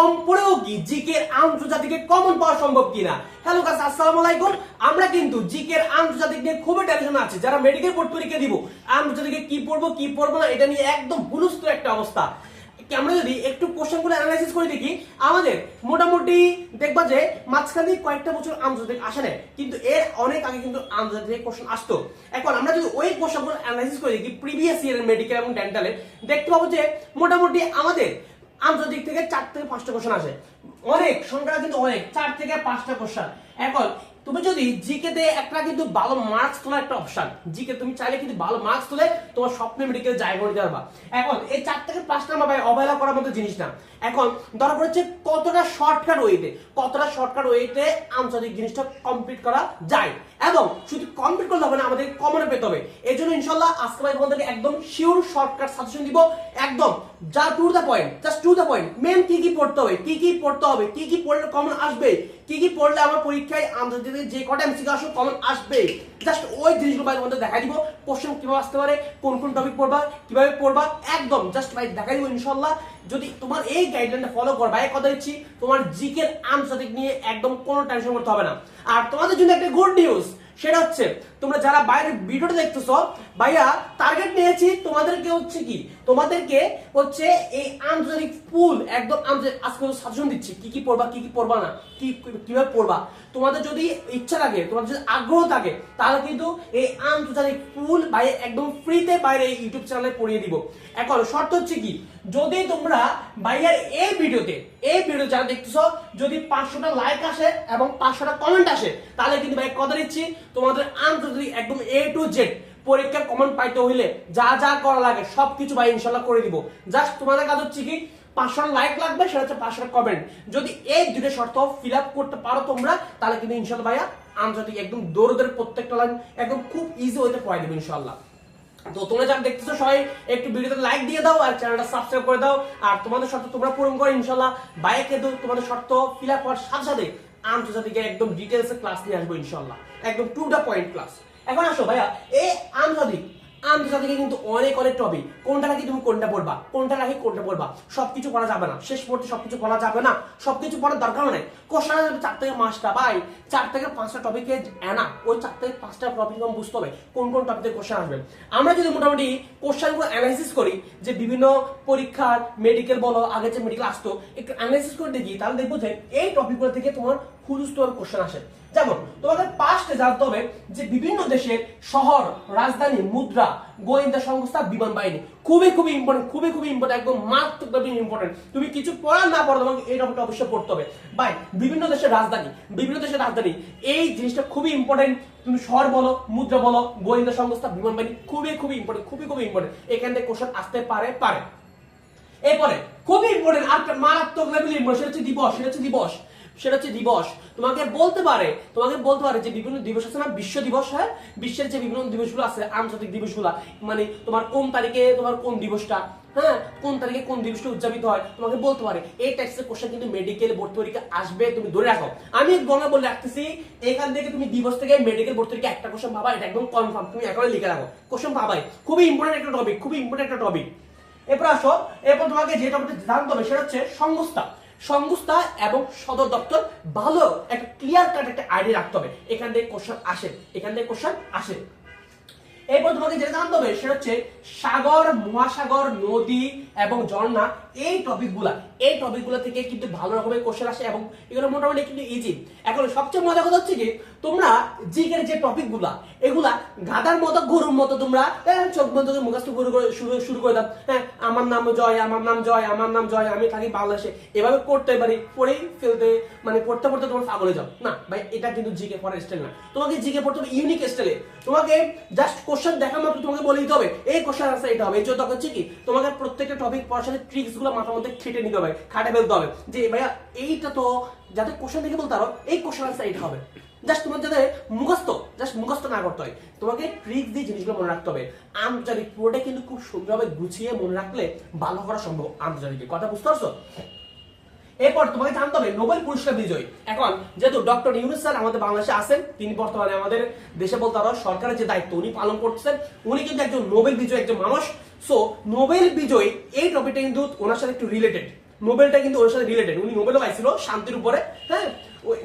কম পড়েও কি জিকের আন্তর্জাতিকে কমন পাওয়া সম্ভব কিনা? হ্যালো গাছ আসসালামু আলাইকুম। আমরা কিন্তু জিকের আন্তর্জাতিক নিয়ে খুবই টেনশন আছে। যারা মেডিকেল বোর্ড পরীক্ষা দিব, আন্তর্জাতিকে কি পড়ব কি পড়ব না, এটা নিয়ে একদম হুলস্থ একটা অবস্থা। আমরা যদি একটু কোশ্চেনগুলো অ্যানালাইসিস করে দেখি, আমাদের মোটামুটি দেখবা যে মাঝখানে কয়েকটা বছর আন্তর্জাতিক আসে না কিন্তু এর অনেক আগে কিন্তু আন্তর্জাতিক কোশ্চেন আসতো। এখন আমরা যদি ওই কোশ্চেনগুলো অ্যানালাইসিস করে দেখি প্রিভিয়াস ইয়ারের মেডিকেল এবং ডেন্টালে দেখতে পাবো যে মোটামুটি আমাদের আন্তর্জাতিক থেকে চার থেকে পাঁচটা কোশ্চেন আসে। অনেক, সংখ্যাটা কিন্তু অনেক, চার থেকে পাঁচটা কোশ্চেন এখন, তুমি যদি জিকে তে একটা কিন্তু ভালো মার্কস তোলার একটা অপশন জিকে তুমি চাইলে কিন্তু ভালো মার্কস তুলে তোমার স্বপ্নে মেডিকেল জায়গা করে পারবা। এখন, এই চার থেকে পাঁচটা আমার ভাই অবহেলা করার মতো জিনিস না। এখন, দরকার হচ্ছে কতটা শর্টকাট ওয়েতে কতটা শর্টকাট ওয়েতে আন্তর্জাতিক জিনিসটা কমপ্লিট করা যায়। এবং শুধু কমপ্লিট করলে হবে না, আমাদের কমনে পেতে হবে। এই জন্য ইনশাল্লাহ আজকে ভাই তোমাদেরকে একদম শিওর শর্টকাট সাজেশন দিব। একদম যা to the point just to the point main কি কি পড়তে হবে, কি কি পড়তে হবে, কি কি পড়লে কমন আসবে, কি কি পড়লে আমার পরীক্ষায় আন্তর্জাতিক যে কটা এমসিকিউ আসো কমন আসবে। জাস্ট ওই জিনিসগুলো ভাই তোমাদের দেখাই দিব কোশ্চেন কীভাবে আসতে পারে, কোন কোন টপিক পড়বা, কীভাবে পড়বা, একদম জাস্ট ভাই দেখাই দিব ইনশাল্লাহ যদি তোমার এই গাইডলাইনটা ফলো করবা, এক কথা দিচ্ছি, তোমার জিকের আন্তর্জাতিক নিয়ে একদম কোনো টেনশন করতে হবে না। আর তোমাদের জন্য একটা গুড নিউজ সেটা হচ্ছে, তোমরা যারা বাইরের ভিডিওটা দেখতেছো, ভাইয়া টার্গেট নিয়েছি তোমাদেরকে হচ্ছে কি, তোমাদেরকে হচ্ছে এই আন্তর্জাতিক পুল একদম আন্তর্জাতিক, আজকে সাজেশন দিচ্ছি, কি কি পড়বা, কি কি পড়বা না, কি, কীভাবে পড়বা। তোমাদের যদি ইচ্ছা থাকে তোমাদের যদি আগ্রহ থাকে, তাহলে কিন্তু এই আন্তর্জাতিক পুল ভাই একদম ফ্রিতে বাইরে ইউটিউব চ্যানেলে পড়িয়ে দিব। এখন শর্ত হচ্ছে কি যদি তোমরা ভাইয়ার এই ভিডিওতে, এই ভিডিও যারা দেখতেছো, যদি পাঁচশোটা লাইক আসে এবং পাঁচশোটা কমেন্ট আসে, তাহলে কিন্তু ভাই কথা দিচ্ছি, তোমাদের আন্তর্জাতিক একদম এ টু জেড পরীক্ষা কমেন্ট পাইতে হইলে যা যা করা লাগে সবকিছু ভাই ইনশাল্লাহ করে দিব। জাস্ট তোমাদের কাজ হচ্ছে কি পাঁচশো লাইক লাগবে, সেটা হচ্ছে পাঁচশো কমেন্ট যদি এই দুটো শর্ত ফিল আপ করতে পারো তোমরা, তাহলে কিন্তু ইনশাল্লাহ ভাইয়া আন্তর্জাতিক একদম দৌড়দের প্রত্যেকটা লাইন একদম খুব ইজি হইতে পড়াই দেবে ইনশাল্লাহ তো তোমরা যারা দেখতেছো সবাই একটু ভিডিওতে লাইক দিয়ে দাও আর চ্যানেলটা সাবস্ক্রাইব করে দাও। আর তোমাদের শর্ত তোমরা পূরণ করো ইনশাল্লাহ বাইকে তোমাদের শর্ত ফিল আপ করার সাথে সাথে আন্তর্জাতিকে একদম ডিটেলসে ক্লাস নিয়ে আসব ইনশাল্লাহ একদম টু দা পয়েন্ট ক্লাস এখন আসো ভাইয়া, এই আন্তর্জাতিক আন্তর্জাতিকে কিন্তু অনেক অনেক টপিক কোনটা রাখি তুমি কোনটা পড়বা কোনটা রাখি কোনটা পড়বা সবকিছু পড়া যাবে না। শেষ পড়তে সবকিছু পড়া যাবে না। সবকিছু পড়ার দরকার নেই। কোশ্চেন আসবে চার থেকে পাঁচটা। ভাই, চার থেকে পাঁচটা টপিকে এনা। ওই চার থেকে পাঁচটা টপিক আমি বুঝতে হবে কোন কোন টপিকে কোশ্চেন আসবে। আমরা যদি মোটামুটি কোশ্চেনগুলো অ্যানালাইসিস করি, যে বিভিন্ন পরীক্ষার মেডিকেল বলো আগে যে মেডিকেল আসতো, একটু অ্যানালাইসিস করে দেখি, তাহলে দেখব যে এই টপিকগুলো থেকে তোমার হুজুস্ত কোশ্চেন আসে। যেমন তোমাদের পাঁচটা জানতে হবে যে বিভিন্ন দেশের শহর, রাজধানী, মুদ্রা, গোয়েন্দা সংস্থা, বিমান বাহিনী খুবই খুবই ইম্পর্টেন্ট খুবই খুবই ইম্পর্টেন্ট একদম মারাত্মকভাবে ইম্পর্টেন্ট তুমি কিছু পড়া না পড়ো তোমাকে এই টপিকটা অবশ্যই পড়তে হবে। ভাই বিভিন্ন দেশের রাজধানী, বিভিন্ন দেশের রাজধানী, এই জিনিসটা খুবই ইম্পর্টেন্ট তুমি শহর বলো, মুদ্রা বলো, গোয়েন্দা সংস্থা, বিমান বাহিনী খুবই খুবই ইম্পর্টেন্ট খুবই খুবই ইম্পর্টেন্ট এখান থেকে কোশ্চেন আসতে পারে পারে। এরপরে, খুবই ইম্পর্টেন্ট আর মারাত্মক লেভেল ইম্পর্টেন্ট সেটা হচ্ছে দিবস, সেটা হচ্ছে দিবস। সেটা হচ্ছে দিবস। তোমাকে বলতে পারে, তোমাকে বলতে পারে যে বিভিন্ন দিবস আছে না? বিশ্ব দিবস হ্যাঁ? বিশ্বের যে বিভিন্ন দিবসগুলো আছে, আন্তর্জাতিক দিবসগুলো মানে তোমার কোন তারিখে তোমার কোন দিবসটা হ্যাঁ? কোন তারিখে কোন দিবসটা উদযাপিত হয়? তোমাকে বলতে পারে। এই টাইপসের কোশ্চেন কিন্তু মেডিকেল ভর্তি পরীক্ষা আসবে, তুমি ধরে রাখো। আমি গণনা বলে রাখতেছি, এখান থেকে তুমি দিবস থেকে মেডিকেল ভর্তি পরীক্ষা একটা কোশ্চেন পাবা, এটা একদম কনফার্ম তুমি একেবারে লিখে রাখো। কোশ্চেন পাবাই। খুবই ইম্পর্টেন্ট একটা টপিক খুবই ইম্পর্টেন্ট একটা টপিক এরপর আসো, এরপর তোমাকে যে টপিকটা জানতে হবে, সেটা হচ্ছে সংস্থা। সংস্থা এবং সদর দপ্তর ভালো একটা ক্লিয়ার কাট একটা আইডিয়া রাখতে হবে। এখান থেকে কোশ্চেন আসে, এখান থেকে কোশ্চেন আসে। এরপর তোমাকে যেটা জানতে হবে, সেটা হচ্ছে সাগর, মহাসাগর, নদী এবং ঝর্ণা এই টপিকগুলা এই টপিকগুলো থেকে কিন্তু ভালো রকমের কোশ্চেন আসে এবং এগুলো মোটামুটি কিন্তু ইজি এখন সবচেয়ে মজা কথা হচ্ছে কি, তোমরা জিকের যে টপিকগুলা এগুলা গাদার মতো, গরুর মতো তোমরা চোখ বন্ধ করে মুখস্থ শুরু করে শুরু শুরু করে দাও। হ্যাঁ আমার নাম জয়, আমার নাম জয়, আমার নাম জয়, আমি থাকি বাংলাদেশে। এভাবে করতে পারি, পড়েই ফেলতে মানে পড়তে পড়তে তোমার পাগলে যাও। না, ভাই, এটা কিন্তু জিকে পড়ার স্টাইল না। তোমাকে জিকে পড়তে ইউনিক স্টাইলে তোমাকে জাস্ট কোশ্চেন দেখা মাত্র তোমাকে বলে দিতে হবে। এই কোশ্চেন আনসার এটা হবে। এই জন্য হচ্ছে কি, তোমাকে প্রত্যেকটা টপিক পড়ার সাথে ট্রিক্স গুলো মাথার মধ্যে খেটে নিতে হবে, খাটে ফেলতে হবে। যে ভাইয়া, এইটা তো যাতে কোশ্চেন দেখে বলতে পারো, এই কোশ্চেন আনসার এটা হবে। জাস্ট তোমার যাতে মুখস্থ জাস্ট মুখস্থ না করতে হয়, তোমাকে ট্রিক দিয়ে জিনিসগুলো মনে রাখতে হবে। আন্তর্জাতিক পুরোটা কিন্তু খুব সুন্দরভাবে গুছিয়ে মনে রাখলে ভালো করা সম্ভব, আন্তর্জাতিক। কথা বুঝতে পারছ? এরপর তোমাকে জানতে হবে, নোবেল পুরস্কার বিজয়ী। এখন, যেহেতু ডক্টর ইউনুস স্যার আমাদের বাংলাদেশে আছেন, তিনি বর্তমানে আমাদের দেশে বলতে পারো, সরকারের যে দায়িত্ব, উনি পালন করছেন উনি কিন্তু একজন নোবেল বিজয়ী একজন মানুষ। সো নোবেল বিজয়ী, এই টপিকটা কিন্তু ওনার সাথে একটু রিলেটেড নোবেলটা কিন্তু ওনার সাথে রিলেটেড উনি নোবেলও পাইছিল শান্তির উপরে হ্যাঁ?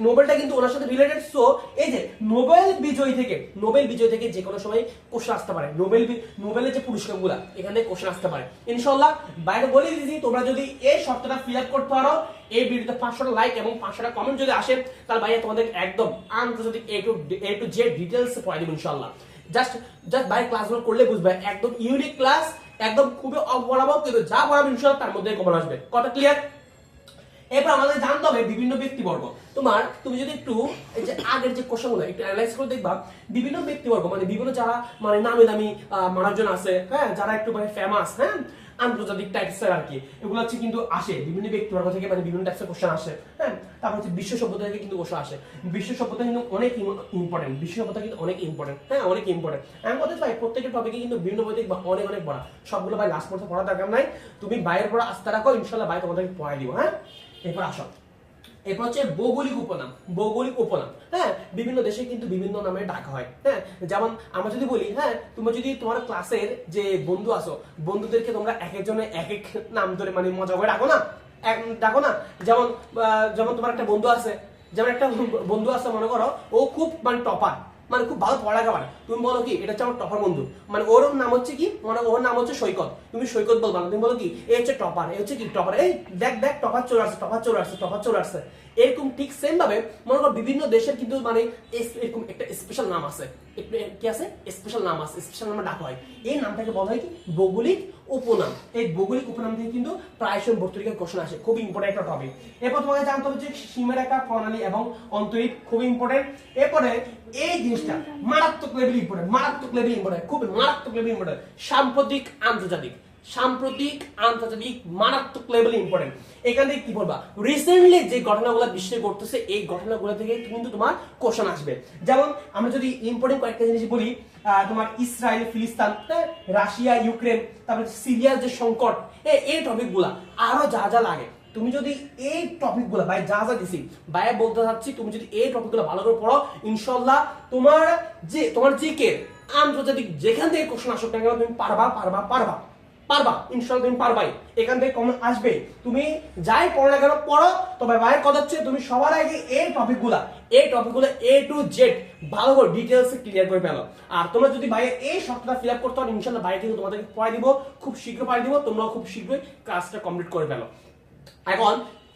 নোবেলটা কিন্তু ওনার সাথে রিলেটেড সো এই যে নোবেল বিজয়ী থেকে, নোবেল বিজয় থেকে যে কোনো সময় কোশ্চেন আসতে পারে। নোবেল নোবেলের যে পুরস্কারগুলা, এখান কোশ্চেন আসতে পারে। ইনশাল্লাহ বাইরে বলে দিয়েছি, তোমরা যদি এই শর্তটা ফিল আপ করতে পারো, এই ভিডিওতে পাঁচশোটা লাইক এবং পাঁচশোটা কমেন্ট যদি আসে, তাহলে ভাইয়া তোমাদের একদম আন্তর্জাতিক A to A to Z details পড়াই দেবো ইনশাল্লাহ জাস্ট জাস্ট বাইরে ক্লাসগুলো করলে বুঝবে, একদম ইউনিক ক্লাস একদম খুবই অপরাবো কিন্তু যা পড়াবো ইনশাল্লাহ তার মধ্যে কমন আসবে। কথা ক্লিয়ার এরপর আমাদের জানতে হবে বিভিন্ন ব্যক্তিবর্গ। তোমার, তুমি যদি একটু যে আগের যে একটু অ্যানালাইজ করে দেখবা, বিভিন্ন ব্যক্তিবর্গ মানে বিভিন্ন যারা মানে নামি দামি মানুষজন আছে হ্যাঁ যারা একটু মানে ফেমাস হ্যাঁ আন্তর্জাতিক টাইপসের আর কি এগুলো হচ্ছে কিন্তু আসে, বিভিন্ন ব্যক্তিবর্গ থেকে মানে বিভিন্ন টাইপসের কোশ্চেন আসে হ্যাঁ তারপর হচ্ছে বিশ্ব সভ্যতা থেকে কিন্তু কোশ্চেন আসে। বিশ্ব সভ্যতা কিন্তু অনেক ইম্পর্টেন্ট বিশ্ব সভ্যতা কিন্তু অনেক ইম্পর্টেন্ট হ্যাঁ অনেক ইম্পর্টেন্ট আমি বলতে চাই প্রত্যেকটা টপিকে কিন্তু বিভিন্ন বই দেখবা, অনেক অনেক পড়া। সবগুলো ভাই লাস্ট পড়তে পড়া দরকার নাই। তুমি বাইরের পড়া আস্তে রাখো ইনশাল্লাহ ভাই তোমাদেরকে পড়াই দিব হ্যাঁ? এরপর আসো। এরপর হচ্ছে ভৌগোলিক উপনাম ভৌগোলিক উপনাম। হ্যাঁ বিভিন্ন দেশে কিন্তু বিভিন্ন নামে ডাকা হয়। হ্যাঁ যেমন আমরা যদি বলি হ্যাঁ তুমি যদি তোমার ক্লাসের যে বন্ধু আসো, বন্ধুদেরকে তোমরা এক একজনে এক এক নাম ধরে মানে মজা করে ডাকো না? ডাকো না? যেমন যেমন তোমার একটা বন্ধু আছে, যেমন একটা বন্ধু আছে, মনে করো, ও খুব মানে টপার মানে খুব ভালো পড়ালেখা পারে তুমি বলো কি, এটা হচ্ছে আমার টপার বন্ধু। মানে ওর নাম হচ্ছে কি মানে ওর নাম হচ্ছে সৈকত। তুমি সৈকত বলবা না, তুমি বলো কি, এ হচ্ছে টপার এ হচ্ছে কি টপার এই দেখ দেখ টপার চলে আসছে টপার চলে আসছে টপার চলে আসছে। এরকম ঠিক সেম ভাবে, মনে করো বিভিন্ন দেশের কিন্তু মানে এরকম একটা স্পেশাল নাম আছে। কি আছে? স্পেশাল নাম আছে স্পেশাল নামে ডাকা হয়। এই নামটাকে বলা হয় কি, ভৌগোলিক উপনাম। এই ভৌগোলিক উপনাম থেকে কিন্তু প্রায়শই ভর্তুরিকার কোশ্চেন আসে। খুব ইম্পর্টেন্ট একটা টপিক এরপর তোমাকে জানতে হবে যে সীমারেখা, প্রণালী এবং অন্তরিক খুব ইম্পর্টেন্ট এরপরে এই জিনিসটা মারাত্মক লেভেল ইম্পর্টেন্ট মারাত্মক লেভেল ইম্পর্টেন্ট খুব মারাত্মক লেভেল ইম্পর্টেন্ট সাম্প্রতিক, আন্তর্জাতিক। সাম্প্রতিক আন্তর্জাতিক মারাত্মক লেভেল ইম্পর্টেন্ট এখান থেকে কি বলবা? রিসেন্টলি যে ঘটনাগুলো বিশ্বে ঘটতেছে এই ঘটনাগুলো থেকে কিন্তু তোমার কোশ্চেন আসবে। যেমন আমরা যদি ইম্পর্টেন্ট কয়েকটা জিনিস বলি তোমার ইসরায়েল ফিলিস্তান হ্যাঁ, রাশিয়া ইউক্রেন তারপরে সিরিয়ার যে সংকট এ- এই টপিকগুলা আরও যা যা লাগে। তুমি যদি এই টপিকগুলো ভাই যা যা দিছি ভাই বলতে চাচ্ছি তুমি যদি এই টপিকগুলো ভালো করে পড়ো ইনশাল্লাহ তোমার যে তোমার জিকে আন্তর্জাতিক যেখান থেকে কোশ্চেন আসুক না কেন তুমি পারবা পারবা পারবা। পারবা, ইনশাল্লাহ তুমি পারবাই। এখান থেকে কমন আসবে। তুমি যাই পড়ো না কেন, পড়ো। তবে ভাইয়ের কথা হচ্ছে, তুমি সবার আগে এই টপিকগুলা এই টপিকগুলো এ টু জেড ভালো করে ডিটেলস ক্লিয়ার করে ফেলো। আর তোমরা যদি ভাইয়ের এই শর্তটা ফিল আপ করতে পারো, ইনশাল্লাহ ভাই কিন্তু তোমাদেরকে পড়াই দিব, খুব শীঘ্র পড়াই দিব, তোমরাও খুব শীঘ্রই কাজটা কমপ্লিট করে ফেলো। এখন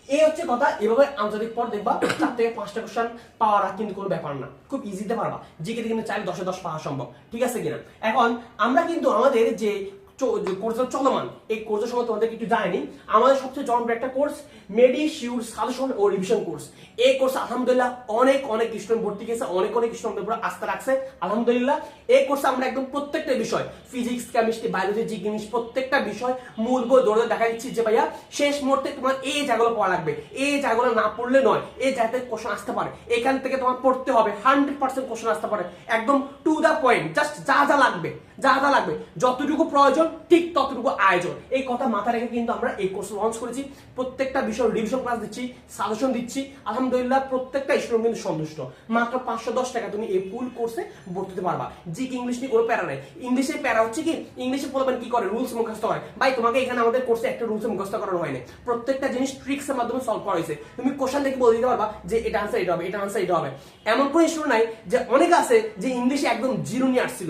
এই হচ্ছে কথা, এভাবে আন্তর্জাতিক পর দেখবা, চার থেকে পাঁচটা কোশ্চেন পাওয়ার কিন্তু কোনো ব্যাপার না। খুব ইজিতে পারবা। জিকে কিন্তু চাইলে দশে দশ পাওয়া সম্ভব। ঠিক আছে কিনা? এখন, আমরা কিন্তু আমাদের যে কোর্স চলমান, এই কোর্সের সময় তোমাদেরকে একটু জানাইনি আমাদের সবচেয়ে জনপ্রিয় একটা কোর্স মেডি শিউর সাজেশন ও রিভিশন কোর্স এই কোর্স আলহামদুলিল্লাহ অনেক অনেক স্টুডেন্ট ভর্তি গেছে অনেক অনেক স্টুডেন্টের উপর আস্থা রাখছে। আলহামদুলিল্লাহ, এই কোর্সে আমরা একদম প্রত্যেকটা বিষয় ফিজিক্স কেমিস্ট্রি বায়োলজি জিজ্ঞেস প্রত্যেকটা বিষয় মূল বই দৌড়ে দেখা দিচ্ছি যে ভাইয়া, শেষ মুহূর্তে তোমার এই জায়গাগুলো পড়া লাগবে। এই জায়গাগুলো না পড়লে নয় এই জায়গাতে কোশ্চেন আসতে পারে। এখান থেকে তোমার পড়তে হবে হান্ড্রেড পার্সেন্ট কোশ্চেন আসতে পারে। একদম টু দা পয়েন্ট জাস্ট যা যা লাগবে। যা যা লাগবে, যতটুকু প্রয়োজন, ঠিক ততটুকু আয়োজন। এই কথা মাথায় রেখে কিন্তু আমরা এই কোর্স লঞ্চ করেছি। প্রত্যেকটা বিষয় রিভিশন ক্লাস দিচ্ছি সাজেশন দিচ্ছি। আলহামদুলিল্লাহ, প্রত্যেকটা স্টুডেন্ট কিন্তু সন্তুষ্ট। মাত্র পাঁচশো দশ টাকা তুমি এই ফুল কোর্সে ভর্তি পারবা। জি ইংলিশ নিয়ে কোনো প্যারা নেই। ইংলিশে প্যারা হচ্ছে কি? ইংলিশে বলবেন কি করে? রুলস মুখস্থ হয়। ভাই, তোমাকে এখানে আমাদের কোর্সে একটা রুলস মুখস্থ করানো হয়নি প্রত্যেকটা জিনিস ট্রিক্সের মাধ্যমে সলভ করা হয়েছে। তুমি কোশ্চেন দেখে বলে দিতে পারবা যে এটা আনসার এটা হবে, এটা আনসার এটা হবে। এমন কোনো স্টুডেন্ট নাই যে অনেক আছে যে ইংলিশে একদম জিরো নিয়ে আসছিল।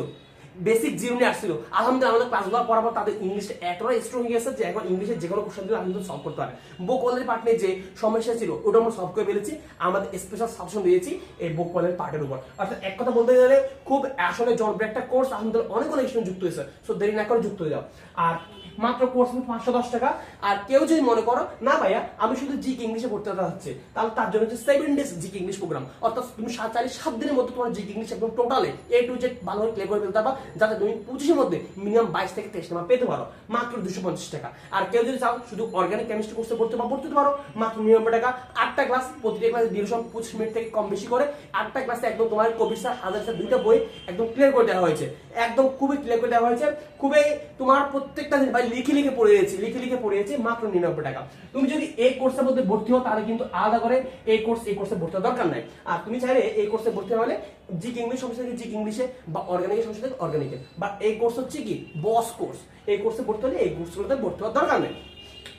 বেসিক জিরো নিয়ে আসছিল। আলহামদুলিল্লাহ, আমাদের ক্লাসগুলো পড়ার পর তাদের ইংলিশ এতটাই স্ট্রং হয়ে গেছে যে এখন ইংলিশে যে কোনো কোশ্চেন দিলে আলহামদুলিল্লাহ সলভ করতে পারে। বুক কলের পার্টনে যে সমস্যা ছিল, ওটা আমরা সলভ করে ফেলেছি। আমাদের স্পেশাল সাজেশন দিয়েছি এই বুক কলের পার্টের উপর। অর্থাৎ এক কথা বলতে গেলে খুব আসলে জনপ্রিয় একটা কোর্স আলহামদুলিল্লাহ, অনেক অনেক স্টুডেন্ট যুক্ত হয়েছে। সো দেরি না করে যুক্ত হয়ে যাও। আর মাত্র কোর্স ফি পাঁচশো দশ টাকা। আর কেউ যদি মনে করো, না ভাইয়া, আমি শুধু জিকে ইংলিশে পড়তে যাচ্ছে তাহলে তার জন্য হচ্ছে seven days GK English programme অর্থাৎ তুমি সাত চারি সাত দিনের মধ্যে তোমার জিকে ইংলিশ একদম টোটালে এ টু জেড ভালোভাবে ক্লিয়ার করে ফেলতে পারবা, যাতে তুমি পঁচিশের মধ্যে মিনিমাম বাইশ থেকে তেইশ নাম্বার পেতে পারো। মাত্র দুশো পঞ্চাশ টাকা। আর কেউ যদি চাও শুধু অর্গানিক কেমিস্ট্রি কোর্সে পড়তে পারো পড়তে পারো, মাত্র নিরানব্বই টাকা। আটটা ক্লাস প্রতিটা ক্লাসে ডিউরেশন পঁচিশ মিনিট থেকে কম বেশি করে। আটটা ক্লাসে একদম তোমার কবির স্যার হাজার স্যার দুইটা বই একদম ক্লিয়ার করে দেওয়া হয়েছে। একদম খুবই ক্লিয়ার করে দেওয়া হয়েছে। খুবই তোমার প্রত্যেকটা জিনিস ভাই লিখে লিখে পড়ে যাচ্ছি লিখে লিখে পড়ে যাচ্ছি মাত্র নিরানব্বই টাকা। তুমি যদি এই কোর্সের মধ্যে ভর্তি হও, তাহলে কিন্তু আলাদা করে এই কোর্স এই কোর্সে ভর্তি হওয়ার দরকার নাই। আর তুমি চাইলে এই কোর্সে ভর্তি হলে জিক ইংলিশ সমস্যা থেকে জিক ইংলিশে বা অর্গানিকের সমস্যা থেকে অর্গানিকে বা এই কোর্স হচ্ছে কি? বস কোর্স এই কোর্সে ভর্তি হলে এই কোর্সগুলোতে ভর্তি হওয়ার দরকার নেই।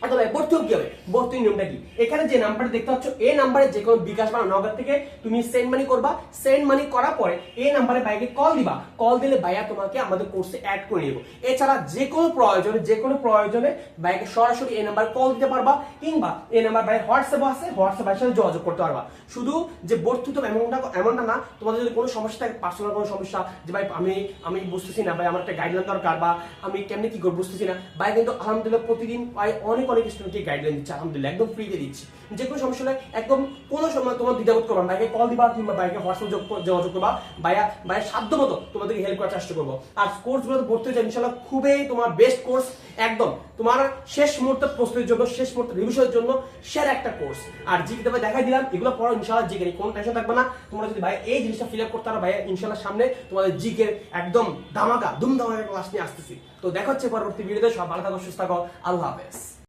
অথবা ভাই ভর্তি কি হবে ভর্তি নিয়মটা কি? এখানে যে নাম্বারটা দেখতে পাচ্ছ এই নাম্বারে যে কোনো বিকাশ বা নগদ থেকে তুমি সেন্ড মানি করবা। সেন্ড মানি করার পরে এই নাম্বারে ভাইকে কল দিবা। কল দিলে ভাইয়া তোমাকে আমাদের কোর্সে অ্যাড করে নেব। এছাড়া যে কোনো প্রয়োজনে যে কোনো প্রয়োজনে ভাইকে সরাসরি এই নাম্বার কল দিতে পারবা, কিংবা এই নাম্বার ভাই হোয়াটসঅ্যাপ আছে, হোয়াটসঅ্যাপ ভাইয়ের সাথে যোগাযোগ করতে পারবা। শুধু যে ভর্তি তো এমনটা এমনটা না, তোমাদের যদি কোনো সমস্যা থাকে পার্সোনাল কোনো সমস্যা, যে ভাই আমি আমি বুঝতেছি না, ভাই আমার একটা গাইডলাইন দরকার, বা আমি কেমনে কি করব বুঝতেছি না, ভাই কিন্তু আলহামদুলিল্লাহ প্রতিদিন প্রায় অনেক অনেক অনেক স্টুডেন্টকে গাইডলাইন দিচ্ছে, আলহামদুলিল্লাহ, একদম ফ্রিতে দিচ্ছি। যে কোনো সমস্যা একদম কোনো সময় তোমার দ্বিধাবোধ করবা না। কল দিবা কিংবা ভাইকে হোয়াটসঅ্যাপ যোগাযোগ করবা ভাইয়া ভাইয়ের সাধ্য মতো তোমাদেরকে হেল্প করার চেষ্টা করব। আর কোর্সগুলো ভর্তি হয়েছে ইনশাল্লাহ খুবই তোমার বেস্ট কোর্স একদম। তোমার শেষ মুহূর্তে প্রস্তুতির জন্য, শেষ মুহূর্তে রিভিশনের জন্য সেরা একটা কোর্স আর জিকে তবে দেখাই দিলাম, এগুলো পড়ো ইনশাল্লাহ জিকে কোনো টেনশন থাকবে না। তোমরা যদি ভাই এই জিনিসটা ফিল আপ করতে পারো, ভাই ইনশাল্লাহ সামনে তোমাদের জিকে একদম ধামাকা ধুম ধামাকা ক্লাস নিয়ে আসতেছি। তো দেখা হচ্ছে পরবর্তী ভিডিওতে সব ভালো থাকো, সুস্থ থাকো, আল্লাহ হাফেজ।